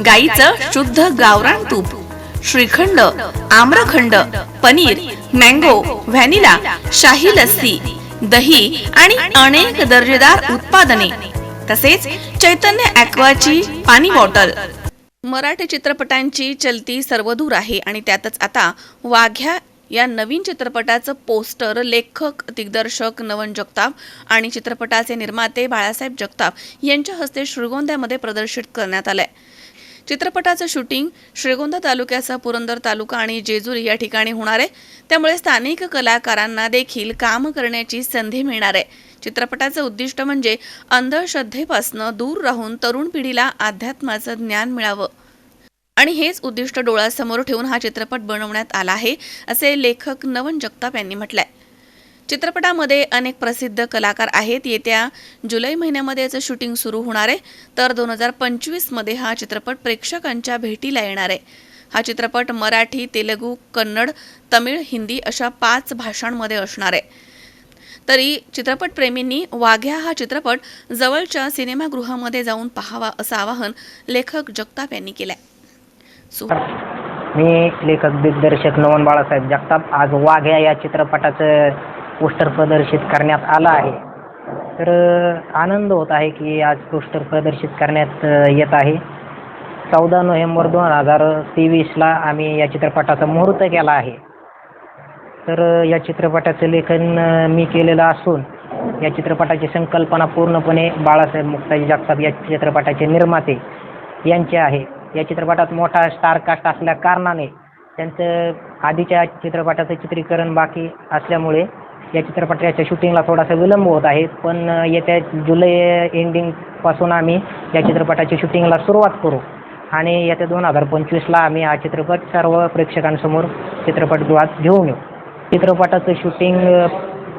गाईचं शुद्ध गावरान तूप श्रीखंड आम्रखंड पनीर मँगो व्हॅनिला शाही लस्सी दही आणि अनेक दर्जेदार उत्पादने तसेच चैतन्य ॲक्वाची पाणी बॉटल. मराठी चित्रपटांची चलती सर्वदूर आहे आणि त्यातच आता वाघ्या या नवीन चित्रपटाचं पोस्टर लेखक दिग्दर्शक नवन जगताप आणि चित्रपटाचे निर्माते बाळासाहेब जगताप यांच्या हस्ते श्रीगोंद्यामध्ये प्रदर्शित करण्यात आलंय. चित्रपटाचं शूटिंग श्रीगोंदा तालुक्याचा पुरंदर तालुका आणि जेजुरी या ठिकाणी होणार आहे. त्यामुळे स्थानिक कलाकारांना देखील काम करण्याची संधी मिळणार आहे. चित्रपटाचं उद्दिष्ट म्हणजे अंधश्रद्धेपासनं दूर राहून तरुण पिढीला अध्यात्माचं ज्ञान मिळावं. आणि हेच उद्दिष्ट डोळ्यासमोर ठेवून हा चित्रपट बनवण्यात आला आहे असे लेखक नवन जगताप यांनी म्हटलंय. चित्रपटामध्ये अनेक प्रसिद्ध कलाकार आहेत. येत्या जुलै महिन्यामध्ये याचं शूटिंग सुरू होणार आहे. तर दोन हजार पंचवीसमध्ये हा चित्रपट प्रेक्षकांच्या भेटीला येणार आहे. हा चित्रपट मराठी तेलुगू कन्नड तमिळ हिंदी अशा पाच भाषांमध्ये असणार आहे. तरी चित्रपटप्रेमींनी वाघ्या हा चित्रपट जवळच्या सिनेमागृहामध्ये जाऊन पाहावा असं आवाहन लेखक जगताप यांनी केलंय. मी लेखक दिग्दर्शक नवन बाळासाहेब जगताप. आज वाघ्या या चित्रपटाचं पोस्टर प्रदर्शित करण्यात आलं आहे. तर आनंद होत आहे की आज पोस्टर प्रदर्शित करण्यात येत आहे. चौदा नोव्हेंबर दोन हजार तेवीसला आम्ही या चित्रपटाचा मुहूर्त केला आहे. तर या चित्रपटाचं लेखन मी केलेलं असून या चित्रपटाची संकल्पना पूर्णपणे बाळासाहेब मुक्ताजी जगताप या चित्रपटाचे निर्माते यांचे आहे. या चित्रपटात मोठा स्टार कास्ट असल्या कारणाने त्यांचं आधीच्या चित्रपटाचं चित्रीकरण बाकी असल्यामुळे या चित्रपटाच्या शूटिंगला थोडासा विलंब होत आहे. पण येत्या जुलै एंडिंगपासून आम्ही या चित्रपटाच्या शूटिंगला सुरुवात करू. आणि येत्या दोन हजार पंचवीसला आम्ही हा चित्रपट सर्व प्रेक्षकांसमोर चित्रपटगृहात घेऊन येऊ. चित्रपटाचं शूटिंग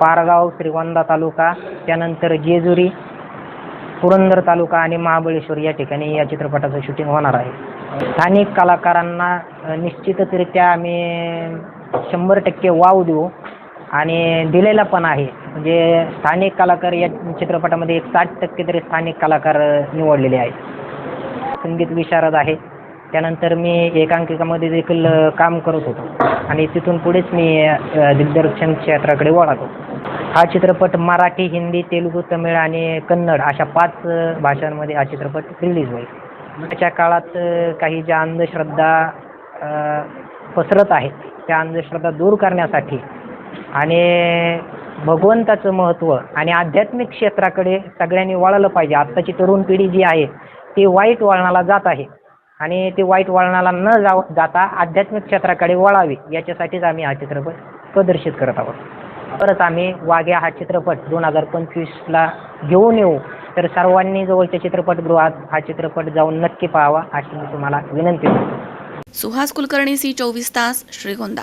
पारगाव श्रीगोंदा तालुका त्यानंतर जेजुरी पुरंदर तालुका आणि महाबळेश्वर या ठिकाणी या चित्रपटाचं शूटिंग होणार आहे. स्थानिक कलाकारांना निश्चितरित्या आम्ही शंभर टक्के वाव देऊ. आणि दिलेला पण आहे. म्हणजे स्थानिक कलाकार या चित्रपटामध्ये एक साठ टक्के तरी स्थानिक कलाकार निवडलेले आहेत. संगीत विशारद आहे. त्यानंतर मी एकांकिकामध्ये देखील काम करत होतो. आणि तिथून पुढेच मी दिग्दर्शन क्षेत्राकडे वळालो. हा चित्रपट मराठी हिंदी तेलुगू तमिळ आणि कन्नड अशा पाच भाषांमध्ये हा चित्रपट रिलीज होईल. त्याच्या काळात काही ज्या अंधश्रद्धा पसरत आहेत त्या अंधश्रद्धा दूर करण्यासाठी आणि भगवंताचं महत्त्व आणि आध्यात्मिक क्षेत्राकडे सगळ्यांनी वळलं पाहिजे. आत्ताची तरुण पिढी जी आहे ती वाईट वळणाला जात आहे. आणि ती वाईट वळणाला न जाव जाता आध्यात्मिक क्षेत्राकडे वळावी याच्यासाठीच आम्ही हा चित्रपट प्रदर्शित करत आहोत. परत आम्ही वाघ्या हा चित्रपट दोन हजार पंचवीसला घेऊन येऊ. तर सर्वांनी जवळच्या चित्रपटगृहात हा चित्रपट जाऊन नक्की पाहावा अशी मी तुम्हाला विनंती करतो. सुहास कुलकर्णी सी चोवीस तास श्रीगोंदा.